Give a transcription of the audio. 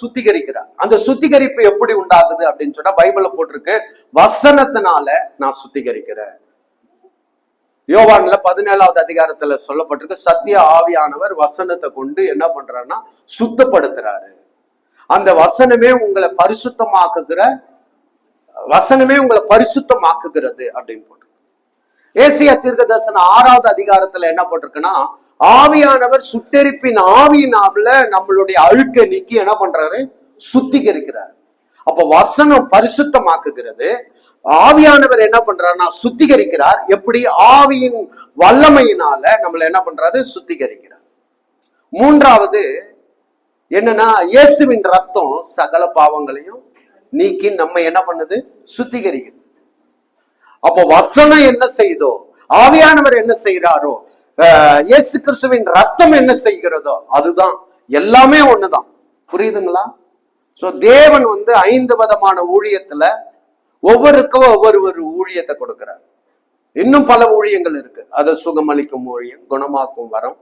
சுத்திகரிக்கிறார். அந்த சுத்திகரிப்பு எப்படி உண்டாகுது அப்படின்னு சொன்னா பைபிள்ல போட்டிருக்கு வசனத்தினால நான் சுத்திகரிக்கிறேன். யோவான்ல பதினேழாவது அதிகாரத்துல சொல்லப்பட்டிருக்கு சத்திய ஆவியானவர் வசனத்தை கொண்டு என்ன பண்றாருன்னா சுத்தப்படுத்துறாரு. அந்த வசனமே உங்களை பரிசுத்தமாக்குகிற வசனமே உங்களை பரிசுத்தமாக்குகிறது அப்படின்னு போட்டு ஏசியா தீர்க்க தரிசன ஆறாவது அதிகாரத்துல என்ன போட்டிருக்குன்னா ஆவியானவர் சுட்டெரிப்பின் ஆவியினால நம்மளுடைய அழுக்க நீக்கி என்ன பண்றாரு? சுத்திகரிக்கிறார். அப்ப வசனம் பரிசுத்தமாக்குகிறது. ஆவியானவர் என்ன பண்றாருன்னா சுத்திகரிக்கிறார். எப்படி? ஆவியின் வல்லமையினால நம்மள என்ன பண்றாரு? சுத்திகரிக்கிறார். மூன்றாவது என்னன்னா இயேசுவின் ரத்தம் சகல பாவங்களையும் நீக்கி நம்ம என்ன பண்ணுது? சுத்திகரிக்குது. அப்போ வசனம் என்ன செய்தோ ஆவியானவர் என்ன செய்கிறாரோ இயேசு கிறிஸ்துவின் ரத்தம் என்ன செய்கிறதோ அதுதான். எல்லாமே ஒண்ணுதான். புரியுதுங்களா? சோ தேவன் வந்து ஐந்து விதமான ஊழியத்துல ஒவ்வொருக்கும் ஒவ்வொரு ஒரு ஊழியத்தை கொடுக்கிறார். இன்னும் பல ஊழியங்கள் இருக்கு. அதை சுகமளிக்கும் ஊழியம் குணமாக்கும் வரம்